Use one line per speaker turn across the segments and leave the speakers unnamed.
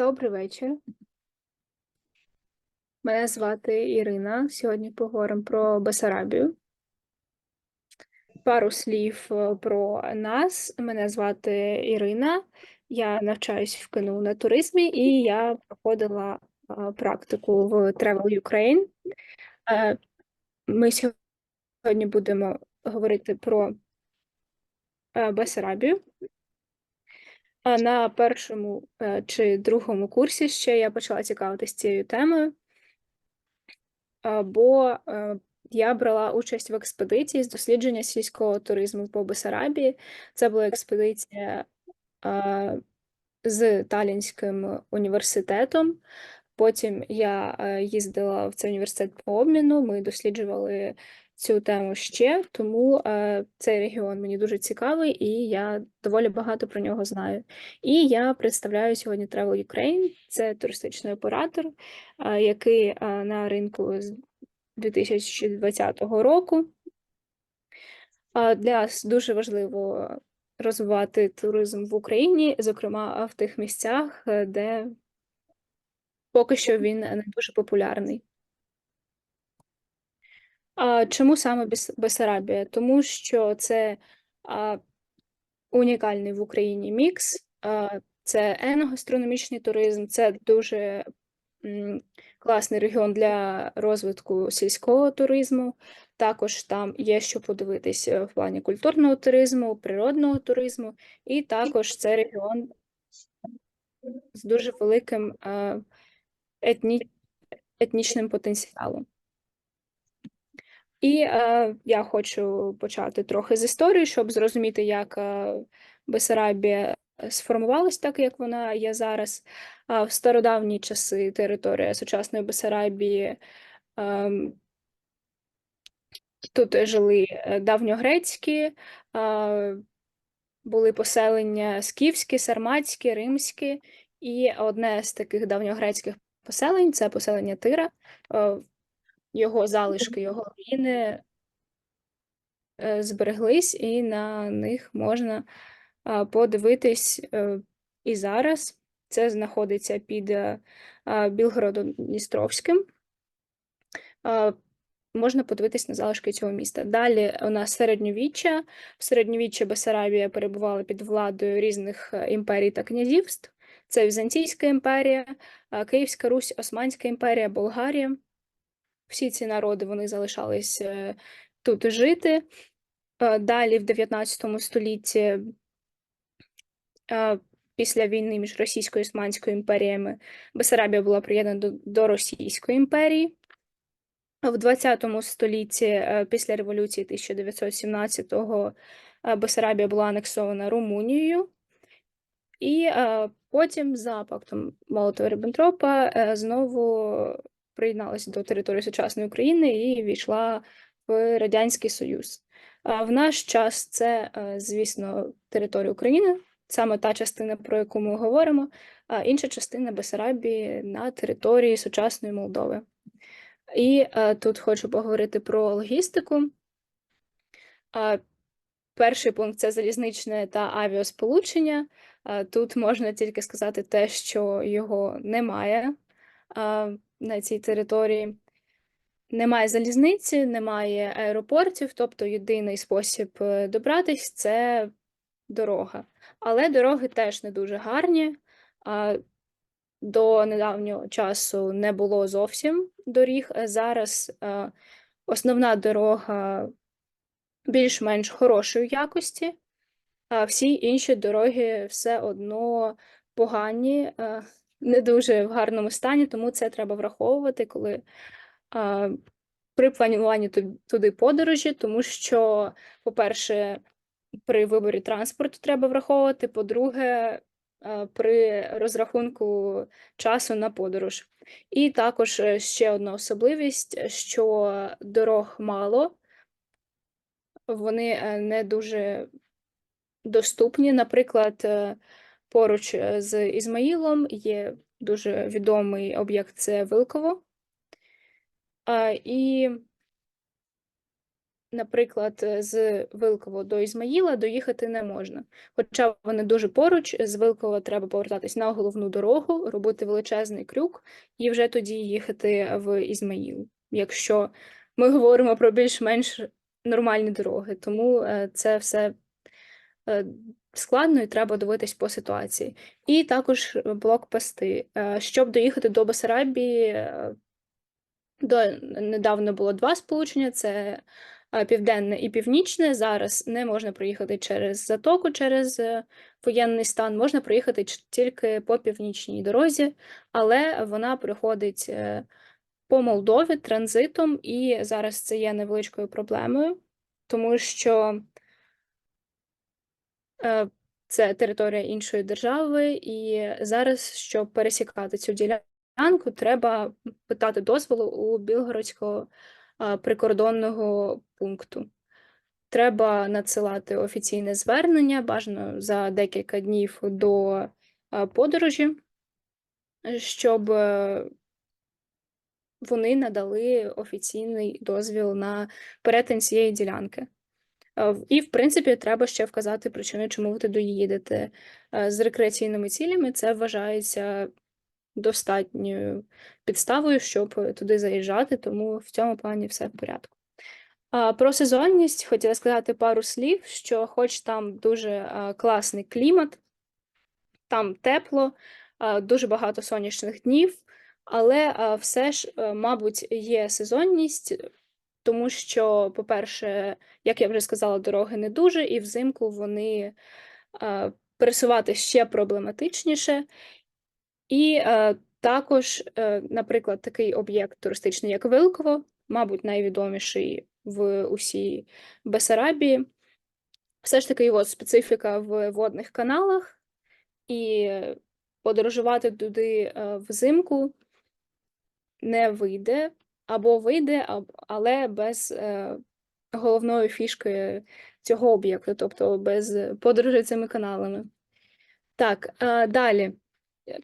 Добрий вечір. Мене звати Ірина. Сьогодні поговоримо про Бесарабію. Пару слів е, про нас. Мене звати Ірина. Я навчаюсь в КНУ на туризмі і я проходила е, практику в Travel Ukraine. Е, Ми сьогодні будемо говорити про Бесарабію. А на першому е, чи другому курсі ще я почала цікавитися цією темою, бо е, я брала участь в експедиції з дослідження сільського туризму по Бесарабії. Це була експедиція а, з Талінським університетом. Потім я е, їздила в цей університет по обміну. Ми досліджували цю тему ще, тому е, цей регіон мені дуже цікавий, і я доволі багато про нього знаю. І я представляю сьогодні Travel Ukraine. Це туристичний оператор, е, який е, на ринку з 2020 року. А Для нас дуже важливо розвивати туризм в Україні, зокрема в тих місцях, е, де поки що він не дуже популярний. А чому саме Бес- Бессарабія? Тому що це унікальний в Україні мікс, це еногастрономічний туризм, це дуже класний регіон для розвитку сільського туризму. Також там є що подивитись е, в плані культурного туризму, природного туризму, і також це регіон з дуже великим е, етні... етнічним потенціалом. І е, я хочу почати трохи з історії, щоб зрозуміти, як е, Бесарабія сформувалась так, як вона є зараз. А в стародавні часи територія сучасної Бесарабії е, тут жили е, давньогрецькі, е, були поселення скіфські, сарматські, римські, і одне з таких давньогрецьких поселень це поселення Тира. Його залишки, його руїни е, збереглись, і на них можна подивитись е, і зараз. Це знаходиться під е, Білгородом-Дністровським. Можна подивитись на залишки цього міста. Далі у нас середньовіччя. В середньовіччі Бесарабія перебувала під владою різних імперій та князівств. Це Візантійська імперія, Київська Русь, Османська імперія, Болгарія. Всі ці народи вони залишались е, тут жити. Е, Далі, в 19 столітті, е, після війни між Російською і Османською імперіями, Бесарабія була приєднана до, Російської імперії. В 20 столітті, після революції 1917-го, е, Бесарабія була анексована Румунією. І потім, за пактом Молотова-Ріббентропа, е, знову приєдналася до території сучасної України і війшла в Радянський Союз. В наш час це, е, звісно, територія України, саме та частина, про яку ми говоримо, а інша частина Бесарабії на території сучасної Молдови. І е, тут хочу поговорити про логістику. Перший пункт це залізничне та авіасполучення. Тут можна тільки сказати те, що його немає на цій території. Немає залізниці, немає аеропортів, тобто єдиний спосіб е, добратись це дорога. Але дороги теж не дуже гарні. До недавнього часу не було зовсім доріг. Зараз е, основна дорога більш-менш хорошої якості, а всі інші дороги все одно погані, е, не дуже в гарному стані, тому це треба враховувати, коли а, при плануванні туди подорожі, тому що, по-перше, при виборі транспорту треба враховувати, по-друге, при розрахунку часу на подорож. І також е, ще одна особливість, що дорог мало, вони е, не дуже доступні. Наприклад, е, поруч е, з Ізмаїлом є дуже відомий об'єкт це Вилково. І наприклад, з Вилково до Ізмаїла доїхати не можна. Хоча вони дуже поруч, з Вилково треба повертатись на головну дорогу, робити величезний крюк і вже тоді їхати в Ізмаїл, якщо ми говоримо про більш-менш нормальні дороги. Тому е, це все е, складно і треба дивитись по ситуації. І також блокпости. Е, Щоб доїхати до Басарабії, е, до недавно було два сполучення: це е, південне і північне. Зараз не можна проїхати через затоку, через е, воєнний стан. Можна проїхати тільки по північній дорозі, але вона проходить е, по Молдові транзитом, і зараз це є невеличкою проблемою, тому що е, це територія іншої держави, і зараз, щоб пересікати цю ділянку, треба питати дозволу у Білгородського е, прикордонного пункту. Треба надсилати офіційне звернення, бажано за декілька днів до е, подорожі, щоб е, вони надали офіційний дозвіл на перетин цієї ділянки. Е, І, в принципі, треба ще вказати причини, чому ви туди їдете. Е, З рекреаційними цілями це вважається достатньою підставою, щоб туди заїжджати, тому в цьому плані все в порядку. Про сезонність хотіла сказати пару слів, що хоч там дуже е, класний клімат, там тепло, дуже багато сонячних днів, але все ж, мабуть, є сезонність, тому що, по-перше, як я вже сказала, дороги не дуже, і взимку вони е, пересувати ще проблематичніше. І е, також, е, наприклад, такий об'єкт туристичний, як Вилково, мабуть, найвідоміший в усій Бесарабії. Все ж таки його специфіка в водних каналах, і подорожувати туди е, взимку не вийде, або вийде, але без е, головної фішки цього об'єкту, тобто без подорожі цими каналами. Так, далі.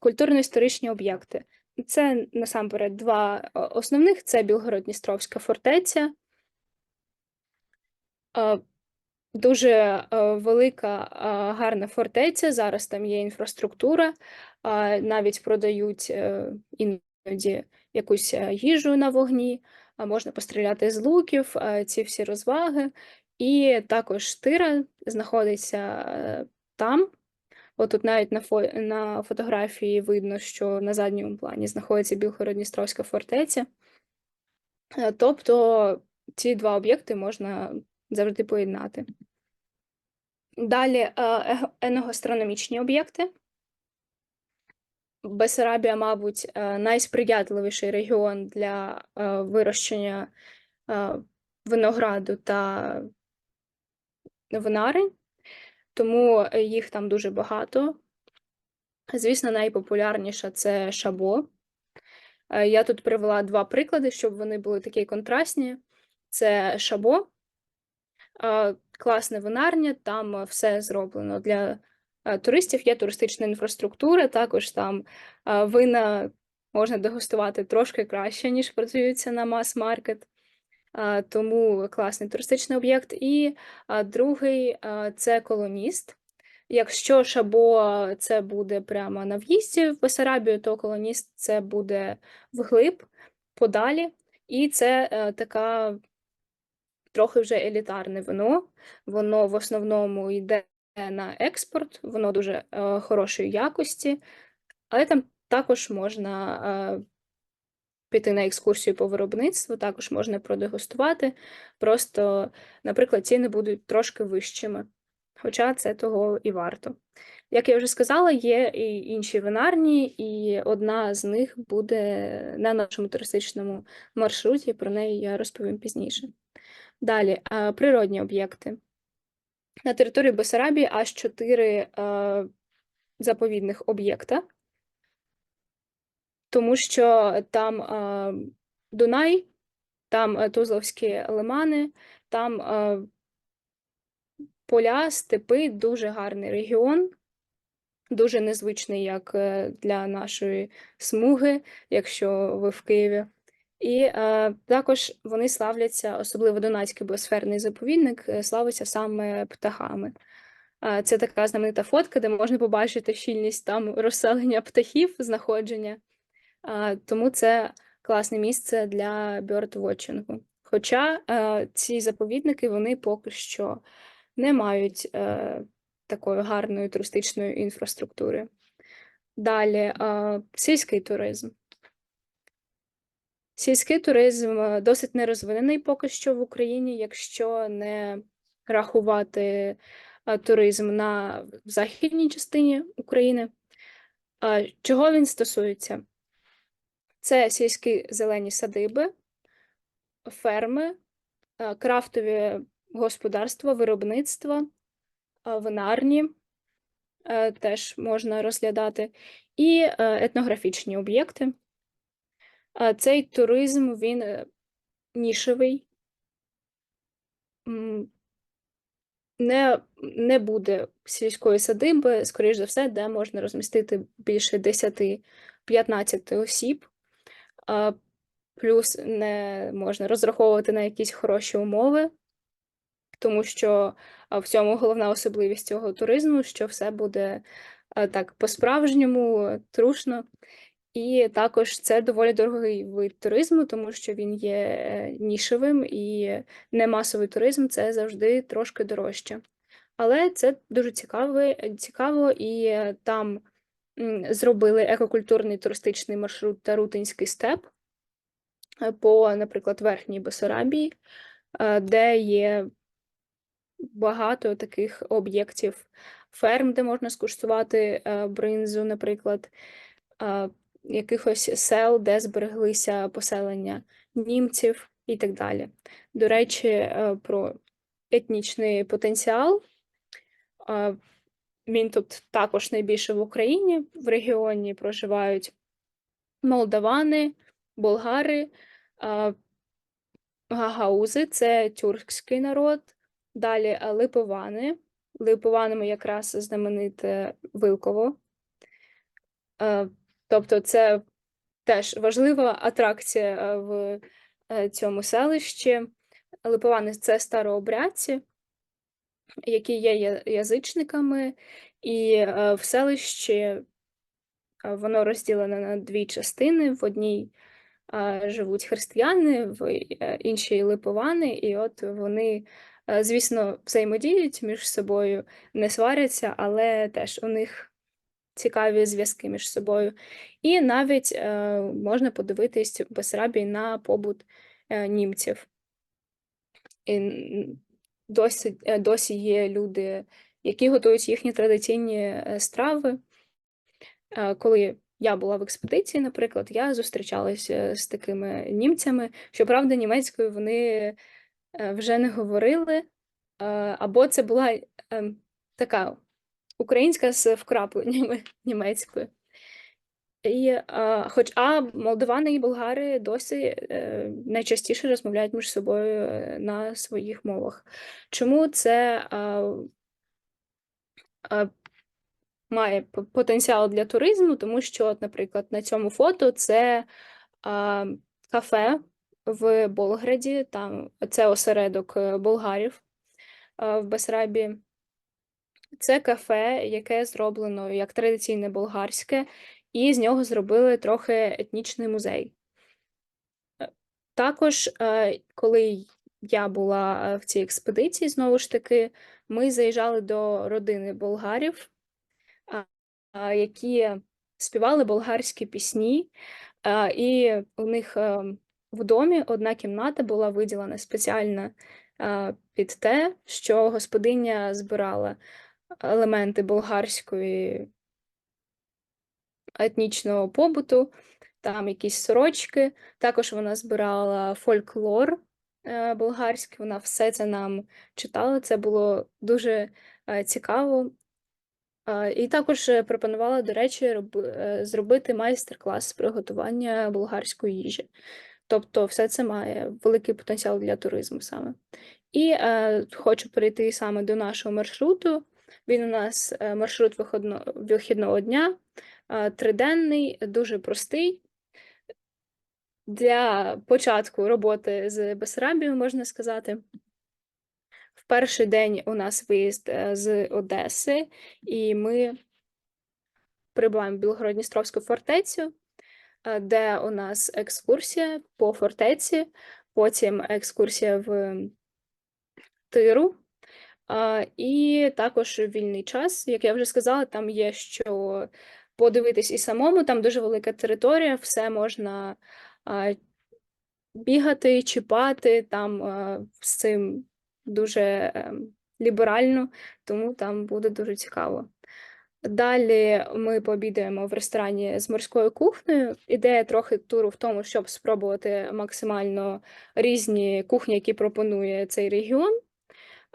Культурно-історичні об'єкти. Це насамперед два е, основних: це Білгород-Дністровська фортеця. Дуже е, велика, гарна фортеця. Зараз там є інфраструктура, навіть продають іноді якусь е, їжу на вогні, можна постріляти з луків, е, ці всі розваги. І також тира знаходиться е, там. От тут навіть на, фо... на фотографії видно, що на задньому плані знаходиться Білгород-Дністровська фортеця. Тобто ці два об'єкти можна завжди поєднати. Далі еногастрономічні об'єкти. Бесарабія, мабуть, е, найсприятливіший регіон для е, вирощення е, винограду та винарень, тому їх там дуже багато. Звісно, найпопулярніша це шабо. Я тут привела два приклади, щоб вони були такі контрастні. Це шабо, класне винарня, там все зроблено для туристів, є туристична інфраструктура, також там е, вина можна дегустувати трошки краще, ніж продаються на мас-маркет. Е, Тому класний туристичний об'єкт. І е, другий е, це колоніст. Якщо шабо це буде прямо на в'їзді в Бесарабію, то колоніст це буде вглиб, подалі. І це е, така трохи вже елітарне вино. Воно в основному йде на експорт, воно дуже е, хорошої якості, але там також можна е, піти на екскурсію по виробництву, також можна продегустувати. Просто, наприклад, ціни будуть трошки вищими, хоча це того і варто. Як я вже сказала, є і інші винарні, і одна з них буде на нашому туристичному маршруті. Про неї я розповім пізніше. Далі, е, природні об'єкти. На території Бесарабії аж чотири е, заповідних об'єкта, тому що там е, Дунай, там е, Тузловські лимани, там е, поля, степи, дуже гарний регіон, дуже незвичний, як е, для нашої смуги, якщо ви в Києві. І е, також вони славляться, особливо Донацький біосферний заповідник, е, славиться саме птахами. Е, Це така знаменита фотка, де можна побачити щільність там розселення птахів, знаходження. Е, Тому це класне місце для бьордвотчингу. Хоча е, ці заповідники вони поки що не мають е, такої гарної туристичної інфраструктури. Далі е, сільський туризм. Сільський туризм е, досить нерозвинений поки що в Україні, якщо не рахувати е, туризм на західній частині України. Чого він стосується? Це сільські зелені садиби, ферми, е, крафтові господарства, виробництва, винарні теж можна розглядати, і етнографічні об'єкти. Цей туризм він е, нішевий. Не, не буде сільської садиби, скоріш за все, де можна розмістити більше 10-15 осіб. Плюс не можна розраховувати на якісь хороші умови, тому що в цьому головна особливість цього туризму, що все буде так по-справжньому, трушно. І також це доволі дорогий вид туризму, тому що він є е, нішевим і не масовий туризм це завжди трошки дорожче. Але це дуже цікаво, цікаво і е, там зробили екокультурний туристичний маршрут Тарутинський степ е, по, наприклад, Верхній Бесарабії, е, де є багато таких об'єктів ферм, де можна скуштувати бринзу, наприклад, якихось сел, де збереглися поселення німців і так далі. До речі, е, про етнічний потенціал. Е, Він тут також найбільше в Україні. В регіоні проживають молдавани, болгари, е, гагаузи це тюркський народ. Далі липовани. Липованами якраз знамените Вилково. Тобто, це теж важлива атракція е, в е, цьому селищі. Липовани це старообрядці, які є язичниками, і е, в селищі воно розділене на дві частини. В одній живуть християни, в іншій липовани, і от вони, звісно, взаємодіють між собою, не сваряться, але теж у них цікаві зв'язки між собою. І навіть е, можна подивитись в Бесарабії на побут е, німців. І досі, е, досі є люди, які готують їхні традиційні е, страви. Е, Коли я була в експедиції, наприклад, я зустрічалася з такими німцями. Щоправда, німецькою вони е, вже не говорили, е, або це була ем, така українська з вкрапленнями німецькою. І, а, хоч а молдавани і болгари досі е, найчастіше розмовляють між собою е, на своїх мовах. Чому це а, а, має потенціал для туризму? Тому що, от, наприклад, на цьому фото це а, кафе в Болграді, там це осередок е, болгарів а, в Бесарабії. Це кафе, яке зроблено як традиційне болгарське, і з нього зробили трохи етнічний музей. Е, Також, е, коли я була е, в цій експедиції, знову ж таки, ми заїжджали до родини болгарів, які співали болгарські пісні, і у них в домі одна кімната була виділена спеціально під те, що господиня збирала елементи болгарської етнічного побуту, там якісь сорочки. Також вона збирала фольклор е, болгарський, вона все це нам читала. Це було дуже е, цікаво. І також пропонувала, до речі, е, зробити майстер-клас з приготування болгарської їжі. Тобто, все це має великий потенціал для туризму саме. І е, хочу перейти саме до нашого маршруту. Він у нас е, маршрут вихідного дня, е, триденний, дуже простий. для початку роботи з Бесарабією, можна сказати. В перший день у нас виїзд е, з Одеси, і ми прибуваємо в Білгород-Дністровську фортецю, де у нас екскурсія по фортеці, потім екскурсія в Тиру. І також вільний час, як я вже сказала, там є що подивитись і самому, там дуже велика територія, все можна бігати, чіпати, там з цим дуже ем, ліберально, тому там буде дуже цікаво. Далі ми пообідаємо в ресторані з морською кухнею. Ідея трохи туру в тому, щоб спробувати максимально різні кухні, які пропонує цей регіон.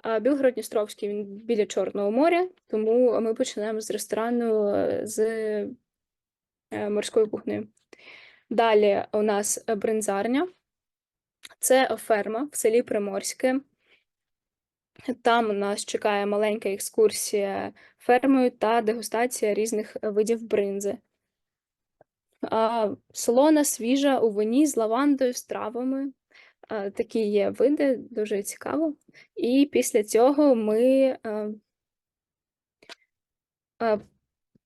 А Білгород-Дністровський він біля Чорного моря, тому ми починаємо з ресторану е, з е, морською кухнею. Далі у нас бринзарня. Це ферма в селі Приморське. Там нас чекає маленька екскурсія фермою та дегустація різних видів бринзи. Солона свіжа у вині з лавандою, з травами. А, Такі є види, дуже цікаво. І після цього ми а, а,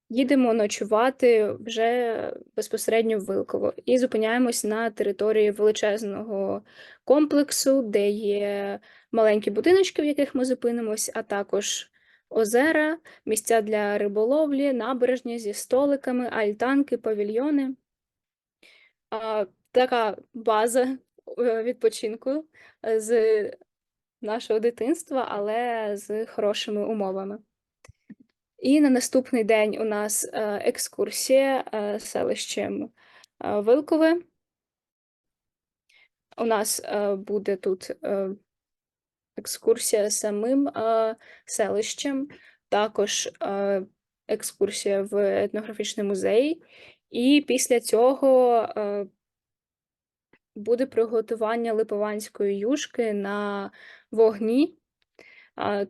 їдемо ночувати вже безпосередньо в Вилково і зупиняємось на території величезного комплексу, де є маленькі будиночки, в яких ми зупинимось, а також озера, місця для риболовлі, набережні зі столиками, альтанки, павільйони. Така база е, відпочинку з нашого дитинства, але з хорошими умовами. І на наступний день у нас е, екскурсія е, селищем е, Вилкове. У нас е, буде тут е, екскурсія самим е, селищем, також е, екскурсія в етнографічний музей, і після цього е, буде приготування липованської юшки на вогні. Е,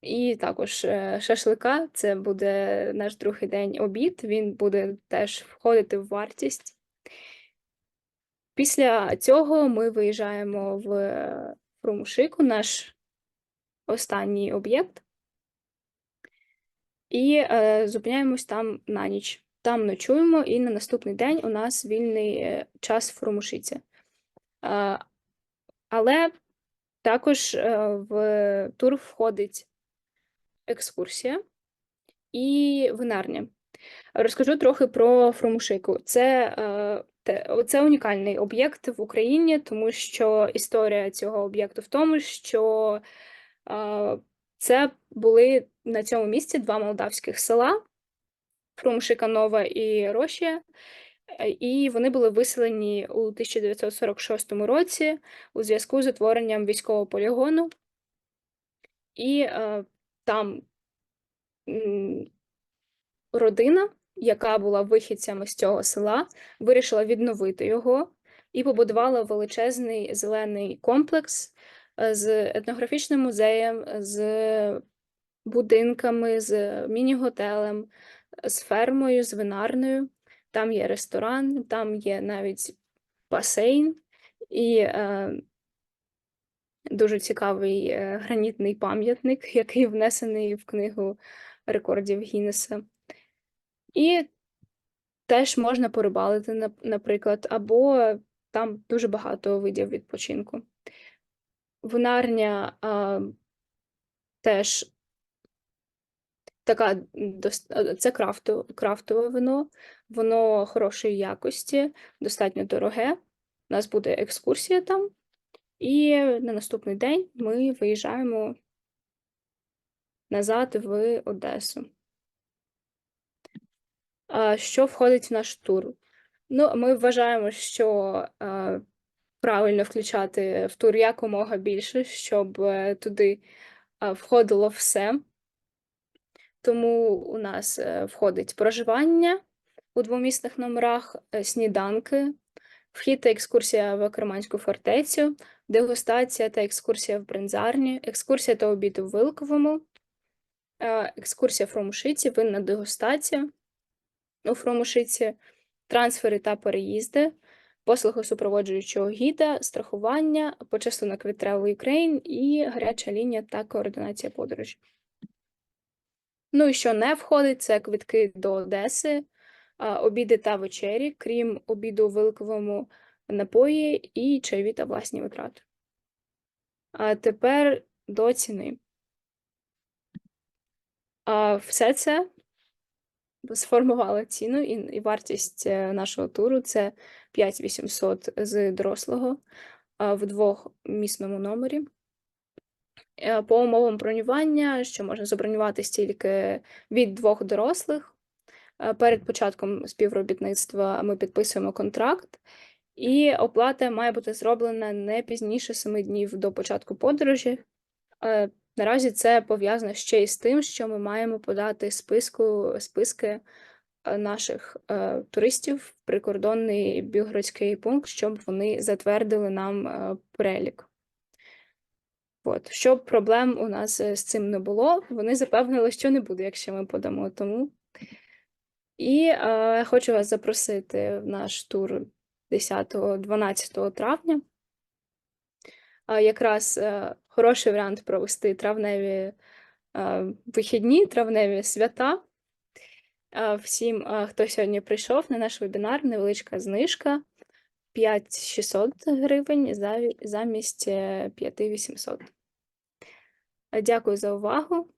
і також е, шашлика це буде наш другий день обід, він буде теж входити в вартість. Після цього ми виїжджаємо в Фрумушику, наш останній об'єкт, і е, зупиняємось там на ніч. Там ночуємо, і на наступний день у нас вільний е, час. Е, але також е, в тур входить екскурсія і винарня. Розкажу трохи про Фромушику. Це е, це унікальний об'єкт в Україні, тому що історія цього об'єкту в тому, що це були на цьому місці два молдавських села Фрумшика Нова і Рошія. Е, І вони були виселені у 1946 році у зв'язку з утворенням військового полігону. І е, там родина, яка була вихідцями з цього села, вирішила відновити його і побудувала величезний зелений комплекс е, з етнографічним музеєм, з будинками, з міні-готелем, з фермою, з винарною. Там є ресторан, там є навіть басейн і е, дуже цікавий е, гранітний пам'ятник, який внесений в книгу рекордів Гіннеса. І теж можна порибалити, наприклад, або там дуже багато видів відпочинку. Винарня а, теж така це крафту, крафтове вино, воно хорошої якості, достатньо дороге. У нас буде екскурсія там, і на наступний день ми виїжджаємо назад в Одесу. Що входить в наш тур? Ну, ми вважаємо, що е, правильно включати в тур якомога більше, щоб е, туди е, входило все. Тому у нас е, входить проживання у двомісних номерах, е, сніданки, вхід та екскурсія в Керманську фортецю, дегустація та екскурсія в бринзарні, екскурсія та обід у Вилковому, е, екскурсія Фромушиці, винна дегустація у Фромушиці, трансфери та переїзди, послуги супроводжуючого гіда, страхування, почастунок від Travel Ukraine і гаряча лінія та координація подорожі. Ну і що не входить, це квитки до Одеси, обіди та вечері, крім обіду у великовому напої і чайові та власні витрати. А тепер до ціни. А, все це сформувало ціну і, вартість е, нашого туру це 5800 з дорослого в двохмісному номері. Е, По умовам бронювання, що можна забронювати стільки від двох дорослих. Е, Перед початком співробітництва ми підписуємо контракт, і оплата має бути зроблена не пізніше 7 днів до початку подорожі. Е, Наразі це пов'язано ще й з тим, що ми маємо подати списку, списки наших е, туристів в прикордонний біоградський пункт, щоб вони затвердили нам е, перелік. От. Щоб проблем у нас е, з цим не було, вони запевнили, що не буде, якщо ми подамо тому. І е, хочу вас запросити в наш тур 10-12 травня. А якраз е, хороший варіант провести травневі е, вихідні, травневі свята. Е, Всім, е, хто сьогодні прийшов на наш вебінар, невеличка знижка 5600 гривень замість е, 5800. Е, Дякую за увагу.